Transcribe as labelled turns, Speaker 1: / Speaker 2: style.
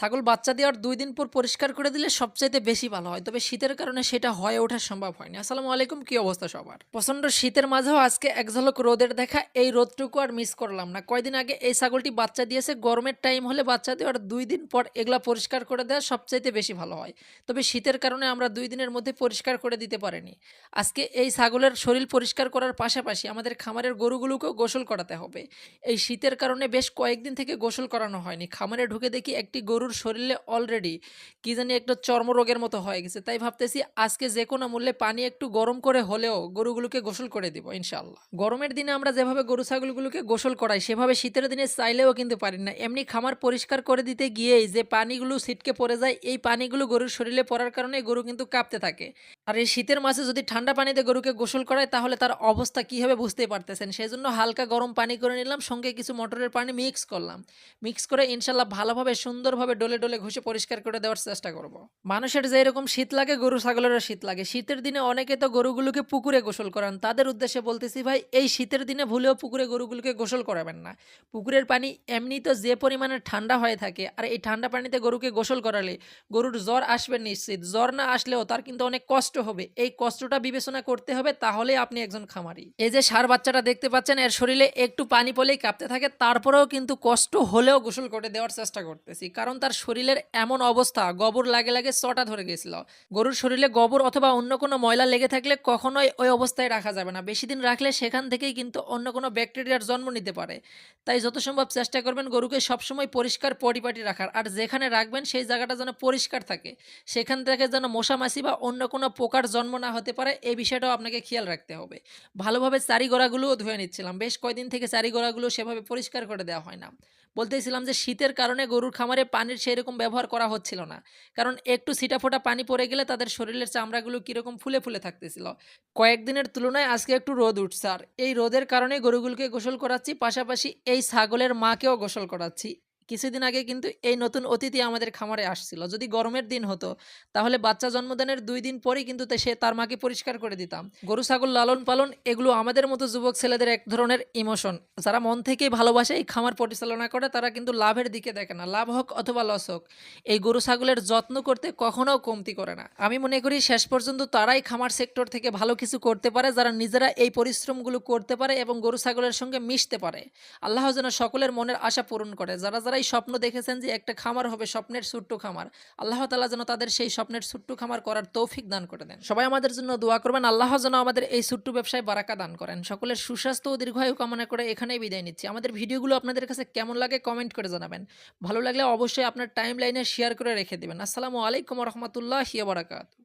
Speaker 1: ছাগল বাচ্চা দেওয়ার দুই দিন পর পরিষ্কার করে দিলে সবচাইতে বেশি ভালো হয়। তবে শীতের কারণে সেটা হয়ে ওঠা সম্ভব হয়নি। আসসালামু আলাইকুম, কি অবস্থা সবার? প্রচণ্ড শীতের মাঝেও আজকে এক ঝলক রোদের দেখা, এই রোদটুকু আর মিস করলাম না। কয়দিন আগে এই ছাগলটি বাচ্চা দিয়েছে, গরমের টাইম হলে বাচ্চা দেওয়ার দুই দিন পর এগুলা পরিষ্কার করে দেওয়া সবচাইতে বেশি ভালো হয়। তবে শীতের কারণে আমরা দুই দিনের মধ্যে পরিষ্কার করে দিতে পারিনি। আজকে এই ছাগলের শরীর পরিষ্কার করার পাশাপাশি আমাদের খামারের গরুগুলোকেও গোসল করাতে হবে। এই শীতের কারণে বেশ কয়েকদিন থেকে গোসল করানো হয়নি। খামারে ঢুকে দেখি একটি গরুর শরীরে অলরেডি কি জানি একটা চর্মরোগের মতো হয়ে গেছে। তাই ভাবতেছি আজকে যে কোনো মূল্যে পানি একটু গরম করে হলেও গরুগুলোকে গোসল করে দিব ইনশাল্লাহ গরমের দিনে আমরা যেভাবে গরু ছাগলগুলোকে গোসল করাই, সেভাবে শীতের দিনে চাইলেও কিন্তু পারি না। এমনি খামার পরিষ্কার করে দিতে গিয়েই যে পানিগুলো ছিটকে পড়ে যায়, এই পানিগুলো গরুর শরীরে পড়ার কারণে গরু কিন্তু কাঁপতে থাকে। আর এই শীতের মাসে যদি ঠান্ডা পানিতে গরুকে গোসল করায়, তাহলে তার অবস্থা কী হবে বুঝতেই পারতেছেন? সেই জন্য হালকা গরম পানি করে নিলাম, সঙ্গে কিছু মোটরের পানি মিক্স করলাম। মিক্স করে ইনশাল্লাহ ভালোভাবে, সুন্দরভাবে ডলে ডলে ঘষে পরিষ্কার করে দেওয়ার চেষ্টা করব। মানুষের যে এরকম শীত লাগে, গরু ছাগলেরও শীত লাগে। শীতের দিনে অনেকে তো গরুগুলোকে পুকুরে গোসল করান। তাদের উদ্দেশ্যে বলতেছি, ভাই, এই শীতের দিনে ভুলেও পুকুরে গরুগুলোকে গোসল করাবেন না। পুকুরের পানি এমনি তো যে পরিমাণে ঠান্ডা হয়ে থাকে, আর এই ঠান্ডা পানিতে গরুকে গোসল করালে গরুর জ্বর আসবে নিশ্চিত। জ্বর না আসলেও তার কিন্তু অনেক কষ্ট হবে, এই কষ্টটা বিবেচনা করতে হবে তাহলেই আপনি একজন খামারি। এই যে সার বাচ্চাটা দেখতে পাচ্ছেন, এর শরীরে একটু পানি পলেই কাঁপতে থাকে, তারপরেও কিন্তু কষ্ট হলেও গোসল করে দেওয়ার চেষ্টা করতেছি। কারণ তার শরীরের এমন অবস্থা, গোবর লাগে লাগে চটা ধরে গেছিল। গরুর শরীরে গোবর অথবা অন্য কোনো ময়লা লেগে থাকলে কখনোই ওই অবস্থায় রাখা যাবে না। বেশি দিন রাখলে সেখান থেকেই কিন্তু অন্য কোনো ব্যাকটেরিয়ার জন্ম নিতে পারে। তাই যত সম্ভব চেষ্টা করবেন গরুকে সবসময় পরিষ্কার পরিপাটি রাখার। আর যেখানে রাখবেন, সেই জায়গাটা যেন পরিষ্কার থাকে। সেখান থেকে যেন মশা মাছি বা অন্য কোনো পোকার জন্ম না হতে পারে এই বিষয়টাও আপনাকে খেয়াল রাখতে হবে। ভালোভাবে চারি গোড়াগুলোও ধুয়ে নিচ্ছিলাম। বেশ কয়দিন থেকে চারি গোড়াগুলো সেভাবে পরিষ্কার করে দেওয়া হয় না। বলতেছিলাম যে, শীতের কারণে গরুর খামারে পানির সেরকম ব্যবহার করা হচ্ছিল না। কারণ একটু ছিটাফোটা পানি পড়ে গেলে তাদের শরীরের চামড়াগুলো কীরকম ফুলে ফুলে থাকতেছিল। কয়েকদিনের তুলনায় আজকে একটু রোদ উঠছে। আর এই রোদের কারণে গরুগুলোকে গোসল করাচ্ছি, পাশাপাশি এই ছাগলের মাকেও গোসল করাচ্ছি। কিছুদিন আগে কিন্তু এই নতুন অতিথি আমাদের খামারে আসছিল। যদি গরমের দিন হতো, তাহলে বাচ্চা জন্মদানের দুই দিন পরেই কিন্তু সে তার মাকে পরিষ্কার করে দিতাম। গরু, ছাগল লালন পালন, এগুলো আমাদের মতো যুবক ছেলেদের এক ধরনের ইমোশন। যারা মন থেকেই ভালোবাসে, এই খামার পরিচালনা করে, তারা কিন্তু লাভের দিকে দেখে না। লাভ হোক অথবা লস হোক, এই গরু, ছাগলের যত্ন করতে কখনো কমতি করে না। আমি মনে করি শেষ পর্যন্ত তারাই খামার সেক্টর থেকে ভালো কিছু করতে পারে, যারা নিজেরা এই পরিশ্রমগুলো করতে পারে এবং গরু, ছাগলের সঙ্গে মিশতে পারে। আল্লাহ যেন সকলের মনের আশা পূরণ করে। যারা যারা এই স্বপ্ন দেখেছেন যে একটা খামার হবে স্বপ্নের ছোট্ট খামার। আল্লাহ তালা যেন তাদের সেই স্বপ্নের ছোট্ট খামার করার তৌফিক দান করে দেন। সবাই আমাদের জন্য দোয়া করবেন। আল্লাহ যেন আমাদের এই ছোট্ট ব্যবসায় বারাকা দান করেন। সকলের সুস্বাস্থ্য ও দীর্ঘায়ু কামনা করে এখানেই বিদায় নিচ্ছি। আমাদের ভিডিওগুলো আপনাদের কাছে কেমন লাগে কমেন্ট করে জানাবেন। ভালো লাগলে অবশ্যই আপনার টাইম লাইনে শেয়ার করে রেখে দেবেন। আসসালামু আলাইকুম রহমতুল্লাহ বারাকাত